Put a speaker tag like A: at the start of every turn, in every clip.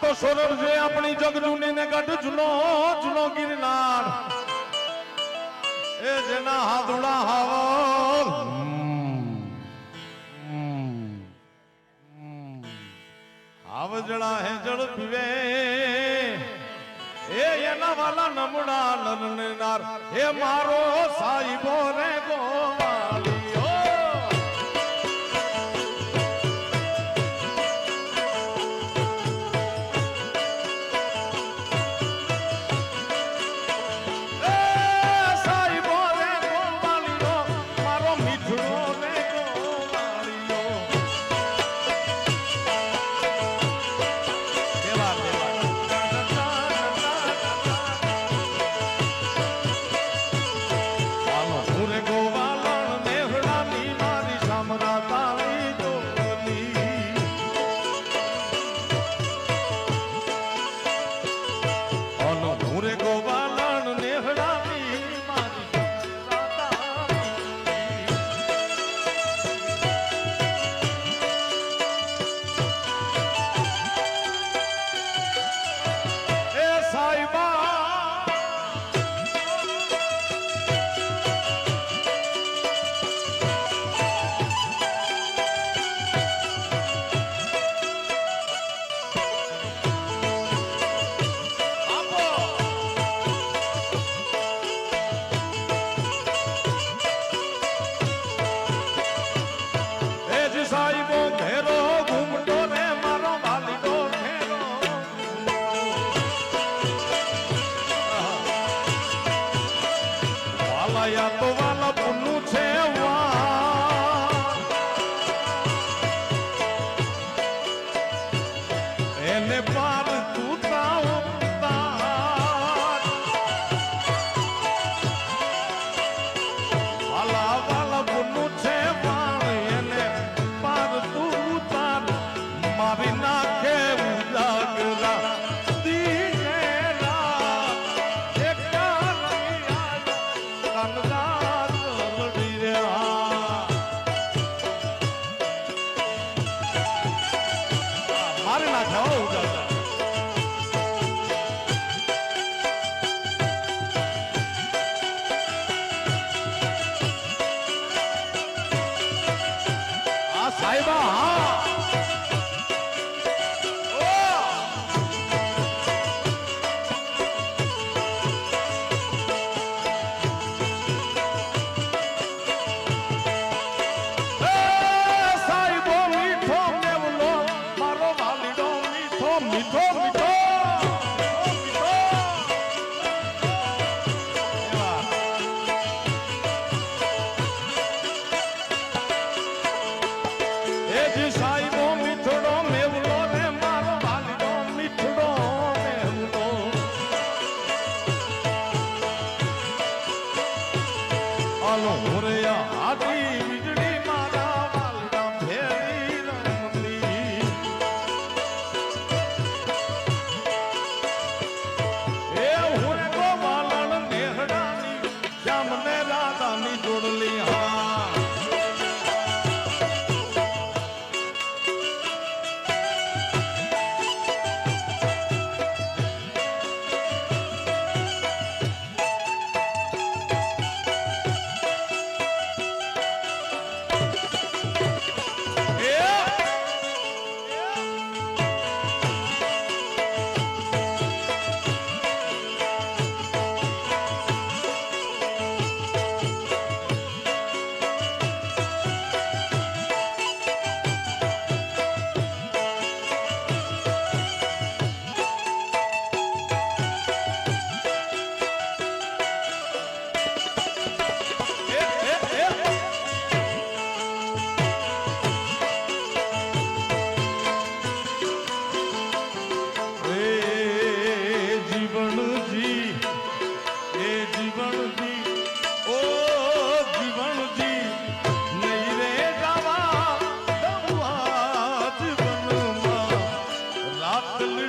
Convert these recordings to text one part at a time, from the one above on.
A: તો સોરર છે આપણી જગજુની ને ગઢ જુનો જુનો ગિરનાર. એ જેના હાથુડા હાવ આવજડા હેજળ પીવે. એ એના વાલા નમડા નરનાર હે મારો સાહેબો રે ગોવાલ હયાત વાલા પુન્નું છે વા Não, não.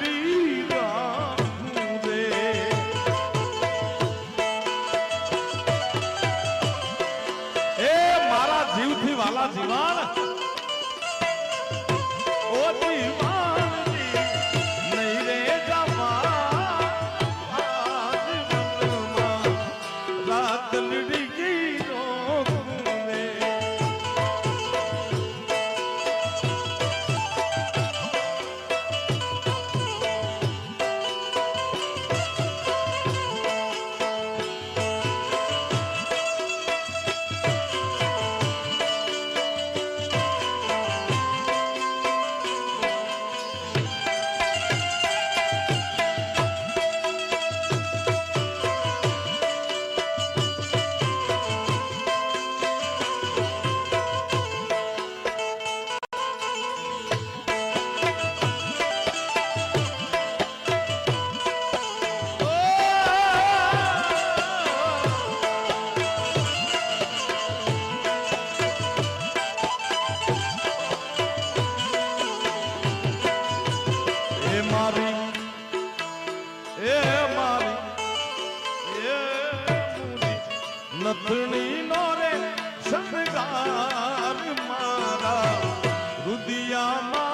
A: believe. નથણી નો રે શણગાર મારા રુદિયામાં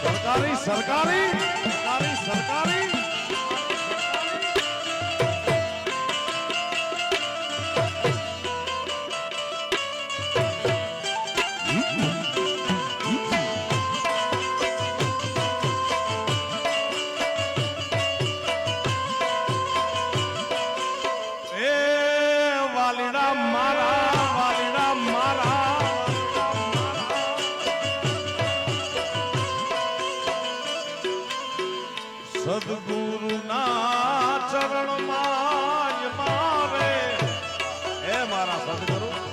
A: સરકારી સરકારી સરકારી સરકારી. અમારા સદગુરુ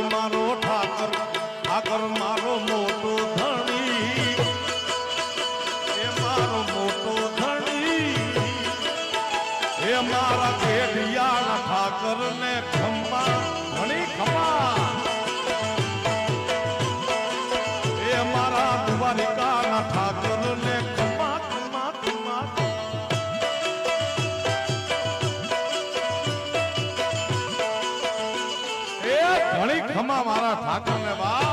A: supermodel. ઠાકર. ને બા